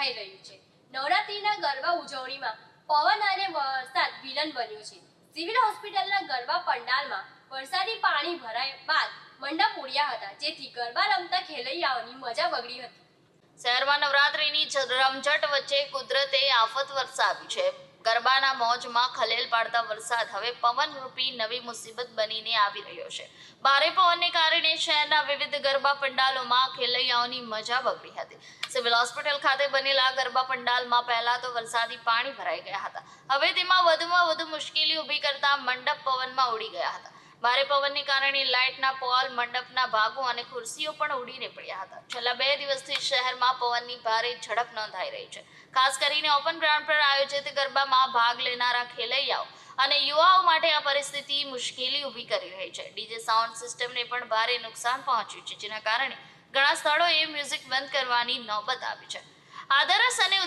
દેખાઈ રહ્યું છે. નવરાત્રીના ગરબા ઉજવણીમાં પવન અને વરસાદ વિલન બન્યો છે. સિવિલ હોસ્પિટલના ગરબા પંડાલમાં વરસાદી પાણી ભરાય બાદ મંડપ ઉડ્યા હતા. જેથી ગરબા રમતા ખેલૈયાઓની મજા બગડી હતી. શહેરમાં નવરાત્રીની રમઝટ વચ્ચે કુદરતે આફત વરસાવી છે. ગરબાના મોજમાં ખલેલ પાડતા વરસાદ હવે પવન રૂપી નવી મુસીબત બનીને આવી રહ્યો છે. ભારે પવનને કારણે શહેરના વિવિધ ગરબા પંડાલોમાં ખેલૈયાઓની મજા બગડી હતી. સિવિલ હોસ્પિટલ ખાતે બનેલા ગરબા પંડાલમાં પહેલા તો વરસાદી પાણી ભરાઈ ગયા હતા. હવે તેમાં વધુમાં વધુ મુશ્કેલી ઊભી કરતા મંડપ પવનમાં ઉડી ગયા હતા. ભારે પવનને કારણે લાઇટના પોલ, મંડપના ભાગો અને ખુરશીઓ પણ ઉડીને પડ્યા હતા. છેલ્લા બે દિવસથી શહેરમાં પવનની ભારે ઝડપ નોંધાઈ રહી છે. ખાસ કરીને ઓપન ગ્રાઉન્ડ પર આયોજિત ગરબામાં ભાગ લેનારા ખેલૈયાઓ અને યુવાઓ માટે આ પરિસ્થિતિ મુશ્કેલી ઊભી કરી રહી છે. ડીજે સાઉન્ડ સિસ્ટમને પણ ભારે નુકસાન પહોંચ્યું છે, જેના કારણે ઘણા સ્થળોએ મ્યુઝિક બંધ કરવાની નોબત આવી છે. આદરસ અને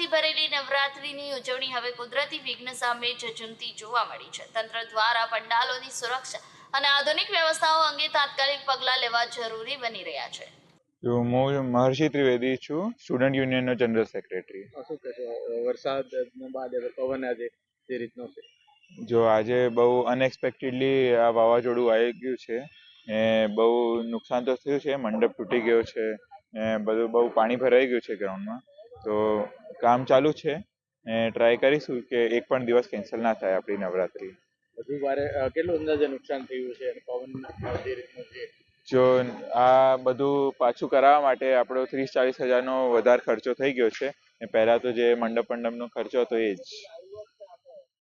ઉત્સાહથી ભરેલી નવરાત્રીની ઉજવણી હવે કુદરતી વિઘ્ન સામે ઝઝુમતી જોવા મળી છે. તંત્ર દ્વારા પંડાલોની સુરક્ષા અને આધુનિક વ્યવસ્થાઓ અંગે તાત્કાલિક પગલાં લેવા જરૂરી બની રહ્યા છે. જો હું મહર્ષિ ત્રિવેદી છું સ્ટુડન્ટ યુનિયનનો જનરલ સેક્રેટરી. શું કહેશો? વરસાદ બાદ પવન આજે જે રીતનો છે? જો આજે બહુ અનએક્સપેક્ટેડલી આ વાવાઝોડું આવી ગયું છે એ બહુ નુકસાન તો થયું છે મંડપ તૂટી ગયો છે ને બધું બહુ પાણી ભરાઈ ગયું છે ગ્રાઉન્ડમાં તો કામ ચાલુ છે ને ટ્રાય કરીશું કે એક પણ દિવસ કેન્સલ ના થાય આપણી નવરાત્રિ. વધુ વારે કેટલું અંદાજે નુકસાન થયું છે અને પવન જે રીતનું છે જો આ બધું પાછું કરાવવા માટે આપણો ત્રીસ ચાલીસ હજારનો વધારે ખર્ચો થઈ ગયો છે ને પહેલાં તો જે મંડપ મંડપનો ખર્ચો હતો એ જ.